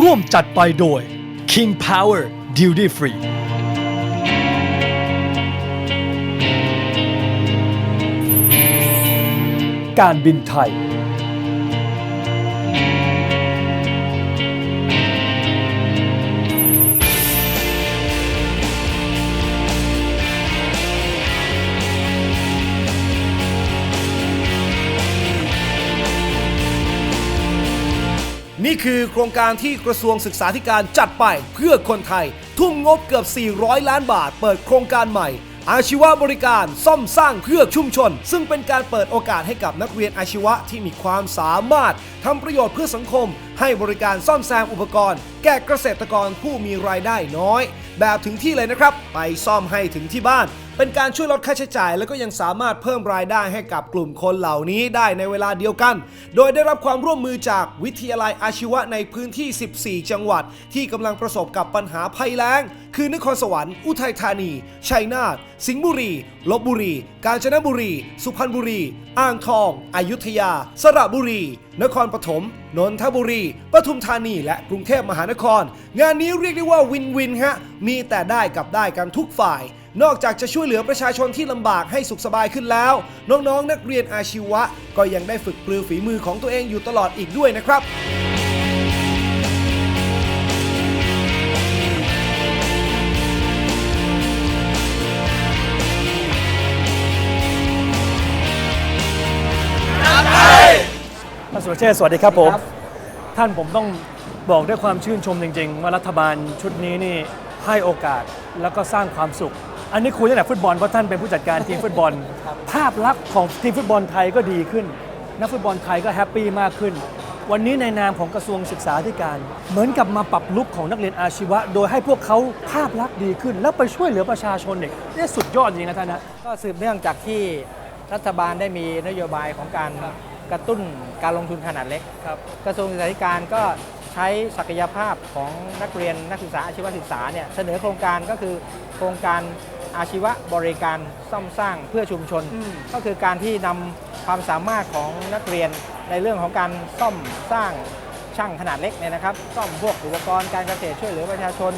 ร่วมจัดไปโดย King Power Duty Free การบินไทย คือโครงการที่กระทรวงศึกษาธิการจัดไปเพื่อคนไทย ทุ่มงบเกือบ 400 ล้านบาท เปิดโครงการใหม่ อาชีวบริการซ่อมสร้างเพื่อชุมชน ซึ่งเป็นการเปิดโอกาสให้กับนักเรียนอาชีวะที่มีความสามารถทำประโยชน์เพื่อสังคม ให้บริการซ่อมแซมอุปกรณ์ แก่เกษตรกรผู้มีรายได้น้อย แบบถึงที่เลยนะครับ ไปซ่อมให้ถึงที่บ้าน เป็นการช่วยลดค่าใช้จ่าย แล้วก็ยังสามารถเพิ่มรายได้ให้กับกลุ่มคนเหล่านี้ได้ในเวลาเดียวกัน โดยได้รับความร่วมมือจากวิทยาลัยอาชีวะในพื้นที่ 14 จังหวัด ที่กำลังประสบกับปัญหาภัยแล้ง คือนครสวรรค์ อุทัยธานี ชัยนาท สิงห์บุรี ลบบุรีกาญจนบุรี สุพรรณบุรี อ่างทอง อยุธยา สระบุรี นครปฐม นนทบุรี ปทุมธานี และกรุงเทพมหานคร งานนี้เรียกได้ว่าวินวินฮะ มีแต่ได้กับได้กันทุกฝ่าย นอกจากจะช่วยเหลือประชาชนที่ลำบากให้สุขสบายขึ้นแล้ว น้องๆนักเรียนอาชีวะ ก็ยังได้ฝึกปรือฝีมือของตัวเองอยู่ตลอดอีกด้วยนะครับ รเชษฐ์สวัสดีครับผม ท่านผมต้องบอกด้วยความชื่นชมจริง ๆ ว่ารัฐบาลชุดนี้นี่ให้โอกาสแล้วก็สร้างความสุข อันนี้คุยตั้งแต่ฟุตบอลเพราะท่านเป็นผู้จัดการทีมฟุตบอล ภาพลักษณ์ของทีมฟุตบอลไทยก็ดีขึ้น นักฟุตบอลไทยก็แฮปปี้มากขึ้น วันนี้ในนามของกระทรวงศึกษาธิการ เหมือนกับมาปรับลุกของนักเรียนอาชีวะ โดยให้พวกเขาภาพลักษณ์ดีขึ้น แล้วไปช่วยเหลือประชาชนเนี่ยนี่สุดยอดจริงนะท่านนะก็สืบเนื่องจากที่รัฐบาลได้มีนโยบายของการ กระตุ้นการลงทุนขนาดเล็ก ครับ กระทรวงศึกษาธิการก็ใช้ศักยภาพของนักเรียนนักศึกษาอาชีวศึกษาเนี่ยเสนอโครงการก็คือโครงการอาชีวะบริการซ่อมสร้างเพื่อชุมชนก็คือการที่นำความสามารถของนักเรียนในเรื่องของการซ่อมสร้างช่างขนาดเล็กเนี่ยนะครับ ซ่อมพวกอุปกรณ์การเกษตรช่วยเหลือประชาชน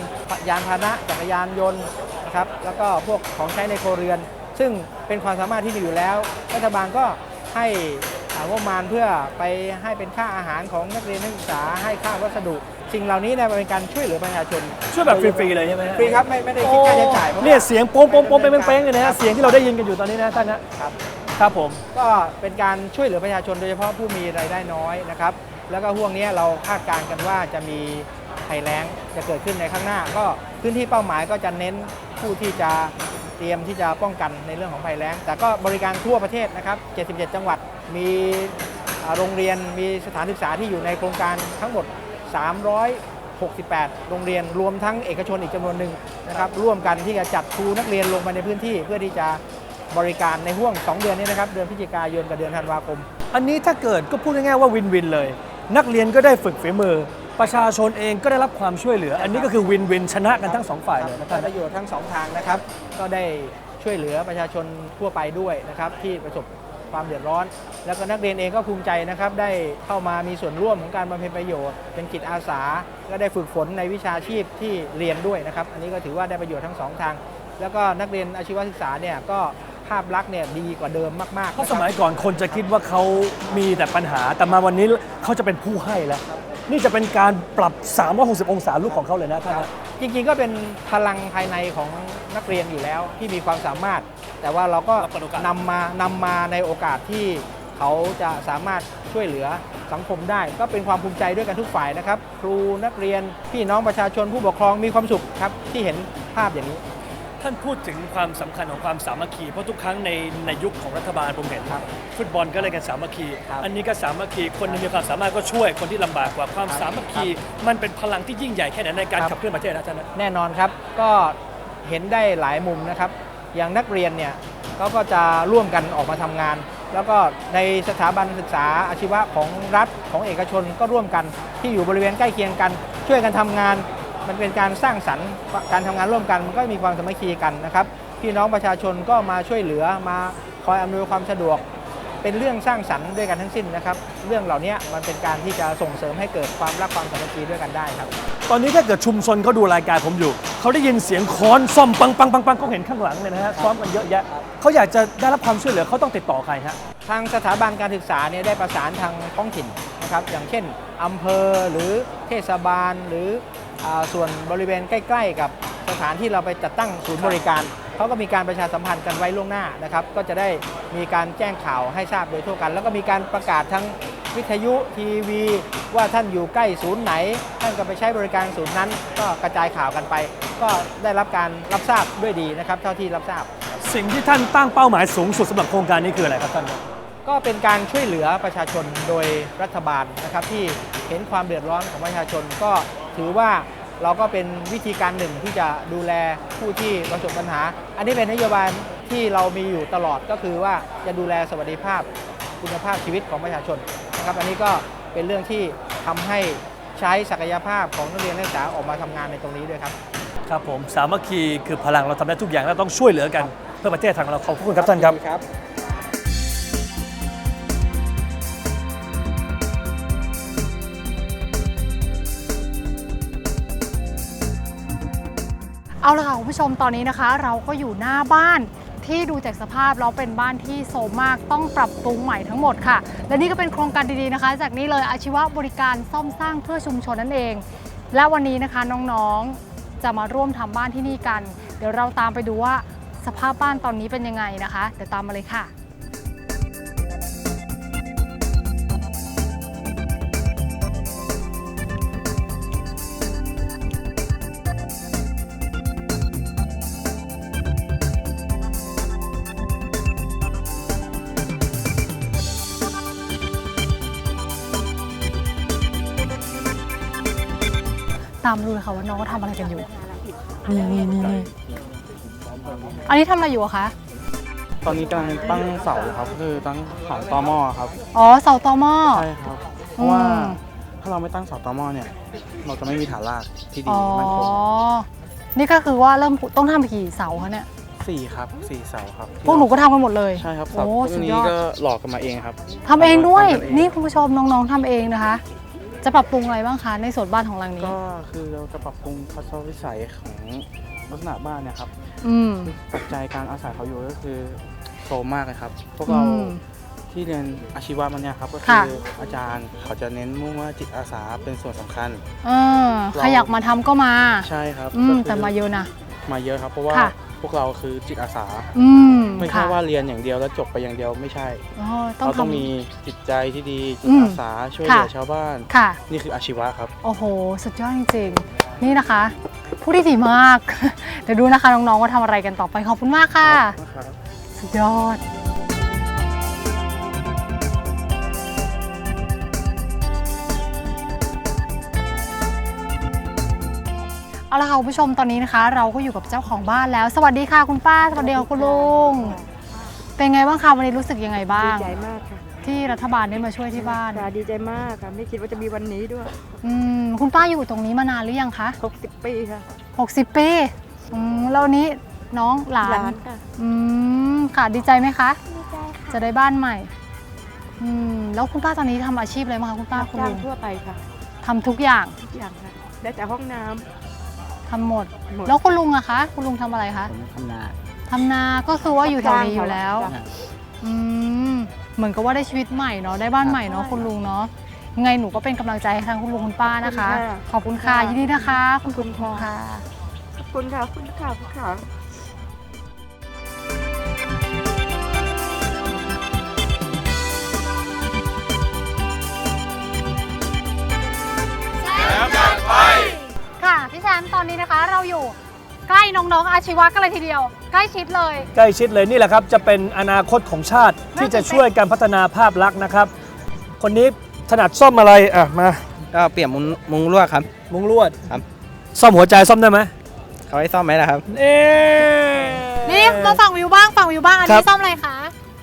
ยานพาหนะจักรยานยนต์นะครับแล้วก็พวกของใช้ในครัวเรือน ซึ่งเป็นความสามารถที่มีอยู่แล้วรัฐบาลก็ให้อ่า งบประมาณเพื่อไปให้เป็นค่าอาหารของนักเรียนนักศึกษาให้ค่าวัสดุ สิ่งเหล่านี้เนี่ยเป็นการช่วยเหลือประชาชนช่วยแบบฟรีๆเลยใช่ไหมฮะฟรีครับไม่ไม่ได้คิดค่าใช้จ่ายพราะว่าเนี่ยเสียงโป๊งโป๊งโป๊งเป้งเป้งเลยนะฮะเสียงที่เราได้ยินกันอยู่ตอนนี้นะท่านนะครับ ครับผม ก็เป็นการช่วยเหลือประชาชนโดยเฉพาะผู้มีรายได้น้อยนะครับ แล้วก็ห่วงเนี้ยเราคาดการณ์กันว่าจะมีภัยแล้งจะเกิดขึ้นในข้างหน้า ก็พื้นที่เป้าหมายก็จะเน้นผู้ที่จะเตรียมที่จะป้องกันในเรื่องของภัยแล้ง แต่ก็บริการทั่วประเทศนะครับ 77 จังหวัด มีอ่าโรงเรียนมีสถานศึกษาที่อยู่ในโครงการทั้งหมด 368 โรงเรียนรวมทั้งเอกชนอีกจำนวนหนึ่งนะครับร่วมกันที่จะจัดครูนักเรียนลงไปในพื้นที่ เพื่อที่จะบริการในห่วง 2 เดือนนี้นะครับเดือนพฤศจิกายนกับเดือนธันวาคม อันนี้ถ้าเกิดก็พูดง่ายๆว่าวินวินเลย นักเรียนก็ได้ฝึกฝีมือ ประชาชนเองก็ได้รับความช่วยเหลือ อันนี้ก็คือวินวินชนะกันทั้งสองฝ่ายเลยนะคได้รับประโยชน์ทั้งสองทางนะครับก็ได้ช่วยเหลือประชาชนทั่วไปด้วยนะครับที่ประสบ ความเดือดร้อน แล้วก็นักเรียนเองก็ภูมิใจนะครับ ได้เข้ามามีส่วนร่วมของการบำเพ็ญประโยชน์ เป็นจิตอาสา ก็ได้ฝึกฝนในวิชาชีพที่เรียนด้วยนะครับ อันนี้ก็ถือว่าได้ประโยชน์ทั้งสองทาง แล้วก็นักเรียนอาชีวศึกษาเนี่ยก็ภาพลักษณ์เนี่ยดีกว่าเดิมมากๆเพราะนะสครับมัยก่อนคนจะคิดว่าเขามีแต่ปัญหา แต่มาวันนี้เขาจะเป็นผู้ให้แล้ว นี่จะเป็นการปรับ 360 องศาลูกของเขาเลยนะท่านนะ จริงๆก็เป็นพลังภายในของนักเรียนอยู่แล้วที่มีความสามารถ แต่ว่าเราก็นำมานำมาในโอกาสที่เขาจะสามารถช่วยเหลือสังคมได้ ก็เป็นความภูมิใจด้วยกันทุกฝ่ายนะครับ ครูนักเรียนพี่น้องประชาชนผู้ปกครองมีความสุขครับที่เห็นภาพอย่างนี้ ท่านพูดถึงความสำคัญของความสามัคคี เพราะทุกครั้งในในยุคของรัฐบาลผมเห็นครับฟุตบอลก็เลยกันสามัคคี ครับอันนี้ก็สามัคคีคนที่มีความสามารถก็ช่วยคนที่ลำบากกว่าความครับสามัคคี มันเป็นพลังที่ยิ่งใหญ่แค่ไหนในการครับ ขับเคลื่อนประเทศนะท่านนะ แน่นอนครับก็เห็นได้หลายมุมนะครับ อย่างนักเรียนเนี่ยเขาก็จะร่วมกันออกมาทำงาน แล้วก็ในสถาบันศึกษาอาชีวะของรัฐของเอกชนก็ร่วมกันที่อยู่บริเวณใกล้เคียงกัน ช่วยกันทำงาน มันเป็นการสร้างสรรค์การทำงานร่วมกันมันก็มีความสามัคคีกันนะครับพี่น้องประชาชนก็มาช่วยเหลือมาคอยอำนวยความสะดวก เป็นเรื่องสร้างสรรค์ด้วยกันทั้งสิ้นนะครับ เรื่องเหล่านี้มันเป็นการที่จะส่งเสริมให้เกิดความรักความสามัคคีด้วยกันได้ครับ ตอนนี้ถ้าเกิดชุมชนเขาดูรายการผมอยู่ เขาได้ยินเสียงค้อนซ่อมปังปังปังปังเขาเห็นข้างหลังเลยนะฮะซ้อมกันเยอะแยะเขาอยากจะได้รับความช่วยเหลือเขาต้องติดต่อใครฮะทางสถาบันการศึกษาเนี่ยได้ประสานทางท้องถิ่นนะครับอย่างเช่นอำเภอหรือเทศบาลหรืออาส่วนบริเวณใกล้ ๆ กับสถานที่เราไปจัดตั้งศูนย์บริการ เขาก็มีการประชาสัมพันธ์กันไว้ล่วงหน้านะครับ ก็จะได้มีการแจ้งข่าวให้ทราบโดยทั่วกัน แล้วก็มีการประกาศทั้งวิทยุทีวี ว่าท่านอยู่ใกล้ศูนย์ไหน ท่านก็ไปใช้บริการศูนย์นั้น ก็กระจายข่าวกันไป ก็ได้รับการรับทราบด้วยดีนะครับ เท่าที่รับทราบ สิ่งที่ท่านตั้งเป้าหมายสูงสุดสำหรับโครงการนี้คืออะไรครับท่านก็เป็นการช่วยเหลือประชาชนโดยรัฐบาลนะครับที่เห็นความเดือดร้อนของประชาชนก็ถือว่า เราก็เป็นวิธีการหนึ่งที่จะดูแลผู้ที่ประสบปัญหา อันนี้เป็นนโยบายที่เรามีอยู่ตลอดก็คือว่าจะดูแลสวัสดิภาพคุณภาพชีวิตของประชาชนนะครับ อันนี้ก็เป็นเรื่องที่ทำให้ใช้ศักยภาพของนักเรียนนักศึกษาออกมาทำงานในตรงนี้ด้วยครับครับผมสามัคคีคือพลังเราทำได้ทุกอย่างเราต้องช่วยเหลือกันเพื่อประเทศไทยของเราขอบคุณครับท่านครับ เอาละค่ะคุณผู้ชมตอนนี้นะคะ เราก็อยู่หน้าบ้านที่ดูจากสภาพแล้วเป็นบ้านที่โซมมากต้องปรับปรุงใหม่ทั้งหมดค่ะ และนี่ก็เป็นโครงการดีๆนะคะ จากนี้เลยอาชีวะบริการซ่อมสร้างเพื่อชุมชนนั่นเอง และวันนี้นะคะน้องๆจะมาร่วมทำบ้านที่นี่กัน เดี๋ยวเราตามไปดูว่าสภาพบ้านตอนนี้เป็นยังไงนะคะ เดี๋ยวตามมาเลยค่ะ ตามดูเลยค่ะว่าน้องเขาทำอะไรกันอยู่ นี่นี่นี่นี่อันนี้ทำอะไรอยู่อะคะ ตอนนี้กำลังตั้งเสาครับคือตั้งเสาตอหม้อครับอ๋อเสาตอหม้อ ใช่ครับ เพราะว่าอืม ถ้าเราไม่ตั้งเสาตอหม้อเนี่ย เราจะไม่มีฐานรากที่ดีอ๋อ มั่นคงนี่ก็คือว่าเริ่มต้องทำกี่เสาคะเนี่ย สี่ครับสี่เสาครับพวกหนูก็ทำกันหมดเลยใช่ครับเสาโอ้พวสุกดนี้ยอดก็หลอกกันมาเองครับทำเองด้วย ทำเอง นี่คุณผู้ชมน้องๆทำเองนะคะ จะปรับปรุงอะไรบ้างคะในส่วนบ้านของหลังนี้ ก็คือเราจะปรับปรุงทัศนวิสัยของลักษณะบ้านเนี่ยครับอืม ปัจจัยการอาศัยเขาอยู่ก็คือโซมมากเลยครับ พวกเราอืมที่เรียนอาชีวะมันเนี่ยครับก็คืค่ะ ออาจารย์เขาจะเน้นมุ่งว่าจิตอาสาเป็นส่วนสำคัญ เออใครอยากมาทำก็มา ใช่ครับอืมก็คือแต่มาเยอะนะ มาเยอะครับ เพราะว่าค่ะ พวกเราคือจิตอาสา อืมไม่ใช่ค่ะว่าเรียนอย่างเดียวแล้วจบไปอย่างเดียวไม่ใช่ อ๋อต้องเราต้องทำ มีจิตใจที่ดีจิอืตมอาสาช่วยเหลือค่ะ ชาวบ้าน ค่ะ นี่คืออาชีวะครับ โอ้โห สุดยอดจริงๆ นี่นะคะ ผู้ที่ดีมาก เดี๋ยวดูนะคะน้องๆว่าทำอะไรกันต่อไป ขอบคุณมากค่ะ สุดยอด เอาละค่ะคุณผู้ชมตอนนี้นะคะ เราก็อยู่กับเจ้าของบ้านแล้ว สวัสดีค่ะคุณป้า สวัสดีค่ะคุณลุง เป็นไงบ้างคะวันนี้รู้สึกยังไงบ้าดีง ใจมากค่ะที่รัฐบาลได้มาช่วยที่บ้านค่ะดีใจมากค่ะ ไม่คิดว่าจะมีวันนี้ด้วย อืมคุณป้าอยู่ตรงนี้มานานหรือยังคะ 60 ปีค่ะ60 ปีอืมแล้ววันนี้น้องหลาหนลานค่ะ อืมค่ะดีใจไหมคะ ดีใจค่ะจะได้บ้านใหม่อืมแล้วคุณป้าตอนนี้ทำอาชีพอะไรบ้างคะคุณป้ารับคุณจ้างลุงทั่วไปค่ะทำทุกอย่างทุกอย่างค่ะ ได้แต่ห้องน้ ทำหมด หมด แล้วคุณลุงอะคะ คุณลุงทำอะไรคะผมทำนา ทำนาก็คือว่าอยู่แถวนี้จ้างอยู่แล้ว จ้ะ อืมเหมือนกับว่าได้ชีวิตใหม่เนาะได้บ้านใหม่เนาะคุณลุงเนาะยังไงหนูก็เป็นกำลังใจให้ทางคุณลุงคุณป้านะคะ ขอบคุณค่ะยินดีนะคะขอบคุณค่ะค่ะ ขอบคุณค่ะขอบคุณค่ะขอบคุณค่ะ ค่ะพี่แซมตอนนี้นะคะเราอยู่ใกล้น้องๆอาชีวะกันเลยทีเดียว ใกล้ชิดเลย ใกล้ชิดเลยนี่แหละครับจะเป็นอนาคตของชาติที่จะช่วยการพัฒนาภาพลักษณ์นะครับ คนนี้ถนัดซ่อมอะไรอะมาก็เปลี่ยนมุงมุงลวดครับ มุงลวดครับ ซ่อมหัวใจซ่อมได้ไหมเขาให้ซ่อมไหมล่ะครับเอ๊ะนี่มาฝั่งวิวบ้างฝั่งวิวบ้างอันครันี้บซ่อมอะไรคะ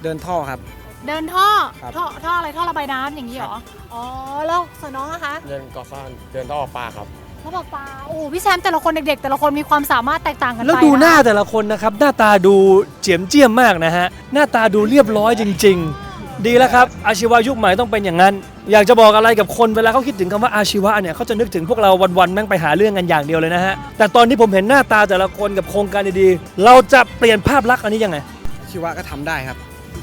เดินท่อครับ เดินท่อครับท่อท่ออะไรท่อระบายน้ำอย่างนี้เหรออ๋อแล้วส่วนน้องนะคะเดินก่อสร้างเดินท่อปลาครับ เขาบอกปลาโอ้โหพี่แซมแต่ละคนเด็กๆ แต่ละคนมีความสามารถแตกต่างกันไปแล้วดูหน้าะแต่ละคนนะครับ หน้าตาดูเจียมเจียมมากนะฮะ หน้าตาดูเรียบร้อยจริง ๆ ดีแล้วครับ อาชีวะยุคใหม่ต้องเป็นอย่างนั้น อยากจะบอกอะไรกับคนเวลาเขาคิดถึงคำว่าอาชีวะเนี่ยเขาจะนึกถึงพวกเราวันๆแม่งไปหาเรื่องกันอย่างเดียวเลยนะฮะ แต่ตอนนี้ผมเห็นหน้าตาแต่ละคนกับโครงการดีๆ เราจะเปลี่ยนภาพลักษณ์อันนี้ยังไง ชีวะก็ทำได้ครับ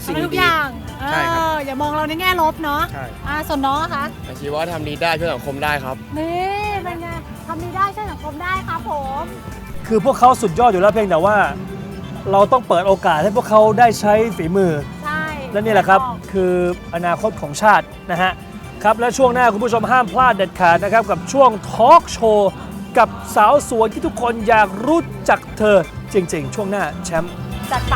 สิ่งทำได้ทุกดีอย่างใช่ครับ เอออย่ามองเราในแง่ลบเนาะใช่ อ่าส่วนน้องอะคะอาชีวะทำดีได้ช่วยสังคมได้ครับ นี่เป็นไง ทำดีได้ช่วยสังคมได้ครับผม คือพวกเขาสุดยอดอยู่แล้วเพียงแต่ว่า เราต้องเปิดโอกาสให้พวกเขาได้ใช้ฝีมือ ใช่และนี่แหละครับ คืออนาคตของชาตินะฮะครับและช่วงหน้าคุณผู้ชมห้ามพลาดเด็ดขาดนะครับ กับช่วงทอล์กโชว์ กับสาวสวยที่ทุกคนอยากรู้จักเธอจริง ๆ ช่วงหน้าแชมป์จัดไป